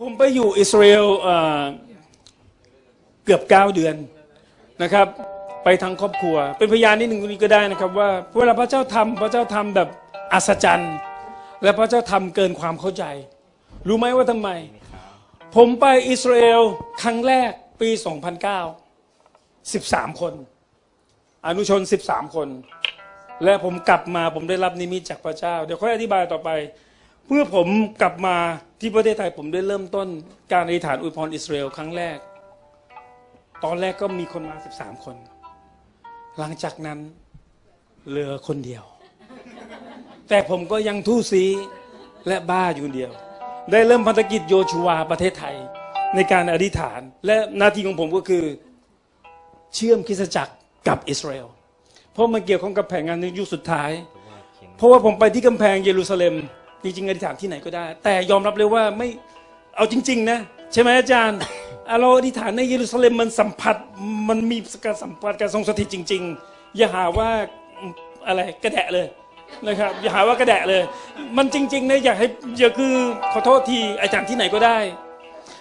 ผมไปอยู่อิสราเอลเกือบเก้าเดือนนะครับ ไปทั้งครอบครัว เป็นพยานนิดหนึ่งตรงนี้ก็ได้นะครับ ว่าเวลาพระเจ้าทำพระเจ้าทำแบบอัศจรรย์ และพระเจ้าทำเกินความเข้าใจ รู้ไหมว่าทำไม ผมไปอิสราเอลครั้งแรกปี 2009 13 คน อนุชน 13 คน และผมกลับมาผมได้รับนิมิตจากพระเจ้า เดี๋ยวค่อยอธิบายต่อไป เมื่อผมกลับมาที่ประเทศไทยผมได้เริ่มต้นการอธิษฐานอวยพรอิสราเอลครั้งแรก ตอนแรกก็มีคนมา 13 คน หลังจากนั้นเหลือคนเดียว แต่ผมก็ยังทู่ซีและบ้าอยู่เดียว ได้เริ่มพันธกิจโยชูวประเทศไทยในการอธิษฐาน และหน้าที่ของผมก็คือเชื่อมคริสจักรกับอิสราเอลเพราะมันเกี่ยวข้องกับแผนงานในยุคสุดท้าย เพราะว่าผมไปที่กำแพงเยรูซาเล็ม จริงๆอธิษฐานที่ไหนก็ได้ แต่ยอมรับเลยว่าไม่เอาจริง ๆ นะ ใช่ไหมอาจารย์เราอธิษฐานในเยรูซาเล็มมันสัมผัสมันมีการสัมผัสการทรงสถิตจริง ๆ อย่าหาว่าอะไรกระแดะเลยนะครับ อย่าหาว่ากระแดะเลย มันจริงๆนะอยากให้อย่าคือขอโทษทีอาจารย์ที่ไหนก็ได้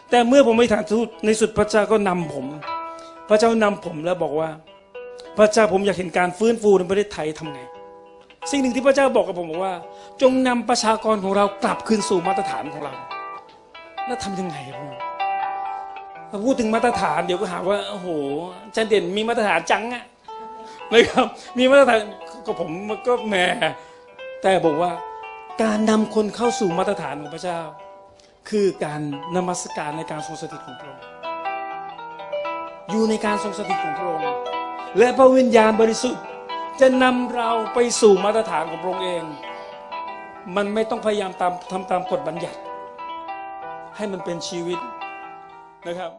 แต่เมื่อผมไปฐานทูตในสุดพระเจ้าก็นำผม พระเจ้านำผมแล้วบอกว่า พระเจ้าผมอยากเห็นการฟื้นฟูในประเทศไทยทำไง สิ่งหนึ่งที่พระเจ้าบอกกับผมบอกว่า จงนำประชากรของเรากลับคืนสู่มาตรฐานของเรา แล้วทำยังไงครับผมพอพูดถึงมาตรฐานเดี๋ยวก็หาว่าโอ้โหจารย์เด่นมีมาตรฐานจังอะนะครับ มีมาตรฐานก็ผมก็แหมแต่บอกว่าการนำคนเข้าสู่มาตรฐานของพระเจ้า คือการนมัสการในการทรงสถิตของพระองค์อยู่ในการทรงสถิตของพระองค์และพระวิญญาณบริสุทธิ์ จะนำเราไปสู่มาตรฐานของพระองค์เอง มันไม่ต้องพยายามตามทำตามกฎบัญญัติ ให้มันเป็นชีวิตนะครับ